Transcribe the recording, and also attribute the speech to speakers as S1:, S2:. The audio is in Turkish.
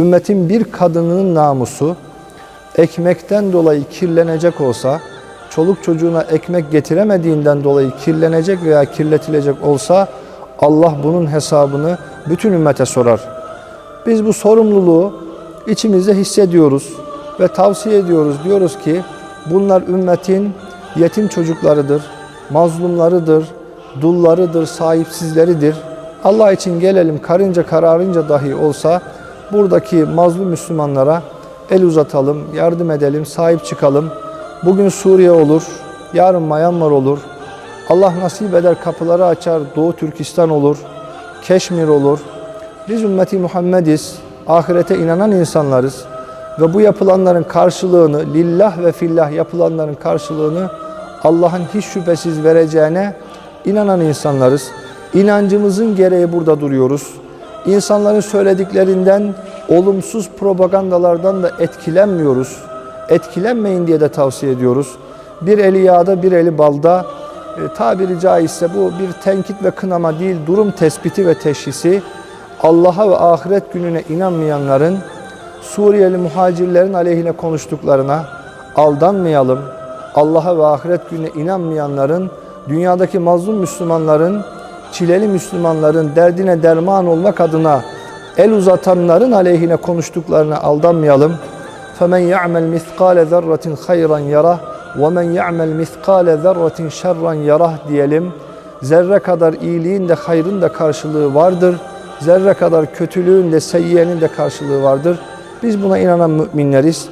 S1: ümmetin bir kadının namusu ekmekten dolayı kirlenecek olsa, çoluk çocuğuna ekmek getiremediğinden dolayı kirlenecek veya kirletilecek olsa Allah bunun hesabını bütün ümmete sorar. Biz bu sorumluluğu içimizde hissediyoruz ve tavsiye ediyoruz. Diyoruz ki bunlar ümmetin yetim çocuklarıdır, mazlumlarıdır, dullarıdır, sahipsizleridir. Allah için gelelim karınca kararınca dahi olsa buradaki mazlum Müslümanlara el uzatalım, yardım edelim, sahip çıkalım. Bugün Suriye olur, yarın Myanmar olur. Allah nasip eder kapıları açar, Doğu Türkistan olur, Keşmir olur. Biz ümmeti Muhammediz, ahirete inanan insanlarız ve bu yapılanların karşılığını, lillah ve fillah yapılanların karşılığını Allah'ın hiç şüphesiz vereceğine inanan insanlarız. İnancımızın gereği burada duruyoruz. İnsanların söylediklerinden, olumsuz propagandalardan da etkilenmiyoruz. Etkilenmeyin diye de tavsiye ediyoruz. Bir eli yağda, bir eli balda. E, tabiri caizse bu bir tenkit ve kınama değil, durum tespiti ve teşhisi. Allah'a ve ahiret gününe inanmayanların, Suriyeli muhacirlerin aleyhine konuştuklarına aldanmayalım. Allah'a ve ahiret gününe inanmayanların, dünyadaki mazlum Müslümanların, çileli Müslümanların derdine derman olmak adına el uzatanların aleyhine konuştuklarına aldanmayalım. فَمَنْ يَعْمَلْ مِثْقَالَ ذَرَّةٍ خَيْرًا يَرَهُ وَمَنْ يَعْمَلْ مِثْقَالَ ذَرَّةٍ شَرًّا يَرَهُ diyelim. Zerre kadar iyiliğin de hayrın da karşılığı vardır. Zerre kadar kötülüğün de seyyiyenin de karşılığı vardır. Biz buna inanan müminleriz.